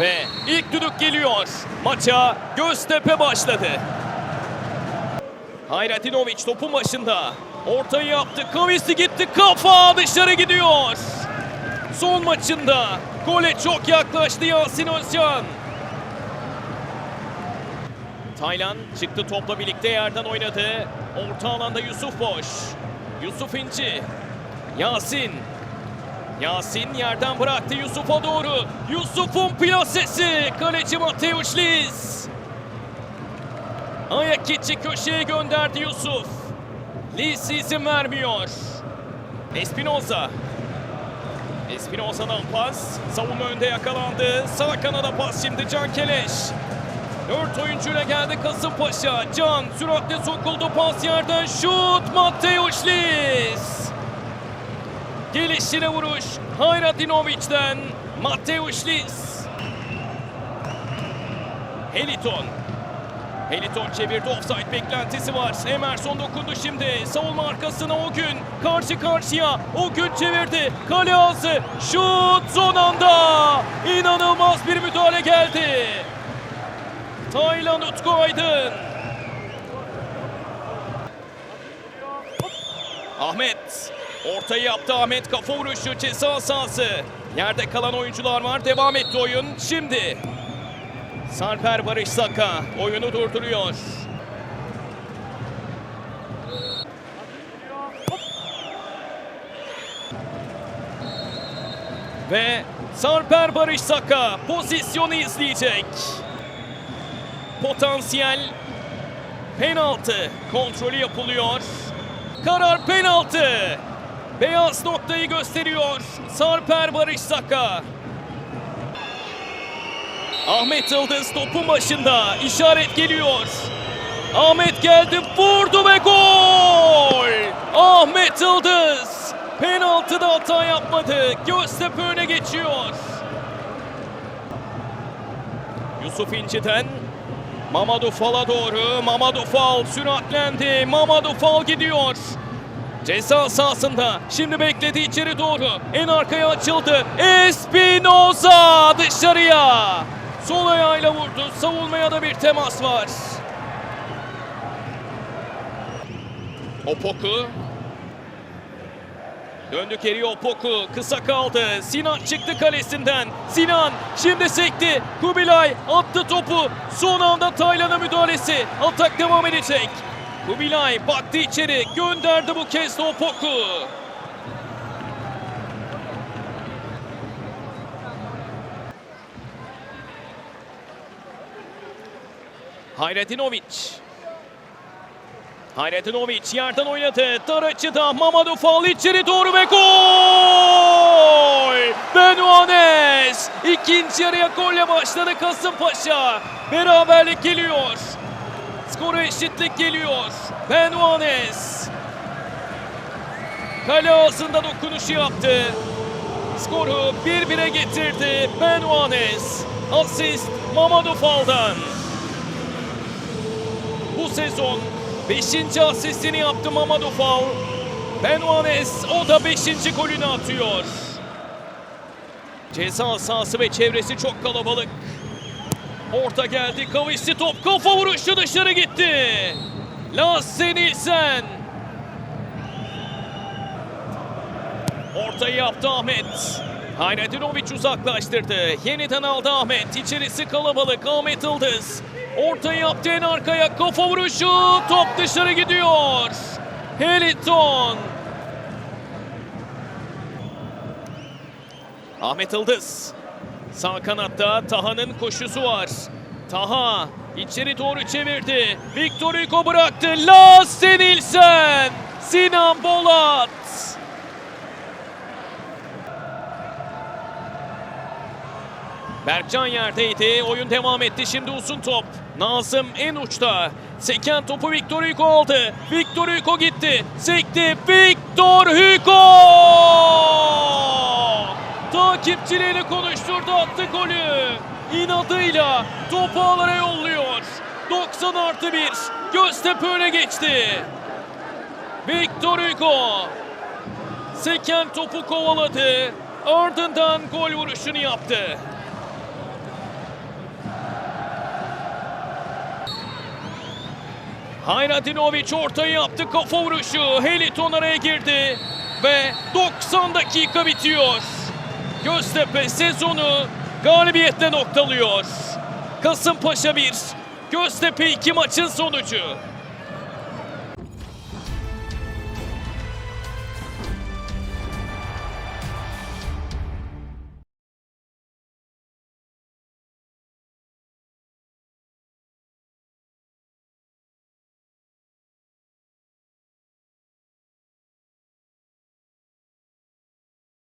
Ve ilk düdük geliyor. Maça Göztepe başladı. Hayretinovic topun başında. Ortayı yaptı. Kavisi gitti. Kafa dışarı gidiyor. Son maçında gole çok yaklaştı Yasin Özcan. Taylan çıktı topla birlikte yerden oynadı. Orta alanda Yusuf boş. Yusuf İnci. Yasin. Yasin yerden bıraktı Yusuf'a doğru. Yusuf'un plasesi. Kaleci Mateusz Liz. Ayak içi köşeye gönderdi Yusuf. Liz izin vermiyor. Espinoza. Espinoza'dan pas. Savunma önde yakalandı. Sağ kanada pas şimdi Can Keleş. Dört oyuncuyla geldi Kasımpaşa. Can süratle sokuldu pas yerden şut. Mateusz Liz. Gelişine vuruş. Hayratinoviç'ten Mateusz Liz. Heliton. Heliton çevirdi. Offside beklentisi var. Emerson dokundu şimdi. Savunma arkasına o gün. Karşı karşıya. O gün çevirdi. Kale ağzı. Şut son anda. İnanılmaz bir müdahale geldi. Taylan Utku Aydın. Ahmet. Ortayı yaptı Ahmet kafa vuruşu ceza sahası. Yerde kalan oyuncular var. Devam etti oyun. Şimdi Sarper Barış Saka oyunu durduruyor. Ve Sarper Barış Saka pozisyonu izleyecek. Potansiyel penaltı kontrolü yapılıyor. Karar penaltı. Beyaz noktayı gösteriyor. Sarper Barış Saka. Ahmet Yıldız topun başında. İşaret geliyor. Ahmet geldi, vurdu ve gol! Ahmet Yıldız penaltıda hata yapmadı. Göztepe öne geçiyor. Yusuf İnci'den Mamadou Fal'a doğru. Mamadou Fal süratlendi. Mamadou Fal gidiyor. Ceza sahasında. Şimdi bekledi içeri doğru. En arkaya açıldı. Espinoza dışarıya. Sol ayağıyla vurdu. Savunmaya da bir temas var. Opoku. Döndü geriye Opoku. Kısa kaldı. Sinan çıktı kalesinden. Sinan şimdi sekti. Kubilay attı topu. Son anda Taylan'a müdahalesi. Atak devam edecek. Kubilay baktı içeri. Gönderdi bu kez Opoku. Hayretinovic. Hayretinovic yerden oynadı. Dar açıda Mamadou Fall içeri doğru ve gol! Benuanes! İkinci yarıya golle başladı Kasımpaşa. Beraberlik geliyor. Skora eşitlik geliyor. Benuanes. Kale ağzında dokunuşu yaptı. Skoru 1-1'e getirdi Benuanes. Asist Mamadou Fall'dan. Bu sezon 5. asistini yaptı Mamadou Fall. Benuanes o da 5. golünü atıyor. Ceza sahası ve çevresi çok kalabalık. Orta geldi. Kavişli top kafa vuruşu dışarı gitti. Lasse Nilsen. Ortayı yaptı Ahmet. Hayretinovic uzaklaştırdı. Yeniden aldı Ahmet. İçerisi kalabalık. Ahmet Yıldız. Ortayı yaptı en arkaya. Kafa vuruşu. Top dışarı gidiyor. Heliton. Ahmet Yıldız. Sağ kanatta Taha'nın koşusu var. Taha içeri doğru çevirdi. Victor Hugo bıraktı. Lasse Nilsen. Sinan Bolat. Berkcan yerdeydi. Oyun devam etti. Şimdi uzun top. Nazım en uçta. Seken topu Victor Hugo aldı. Victor Hugo gitti. Sekti. Victor Hugo! Takipçileriyle konuşturdu attı golü. İnadıyla topu ağlara yolluyor. 90 artı 1 Göztepe öne geçti. Victor Hugo seken topu kovaladı. Ardından gol vuruşunu yaptı. Hayratinovic ortayı yaptı kafa vuruşu. Heliton araya girdi ve 90 dakika bitiyor. Göztepe sezonu galibiyetle noktalıyor. Kasımpaşa 1, Göztepe 2 maçın sonucu.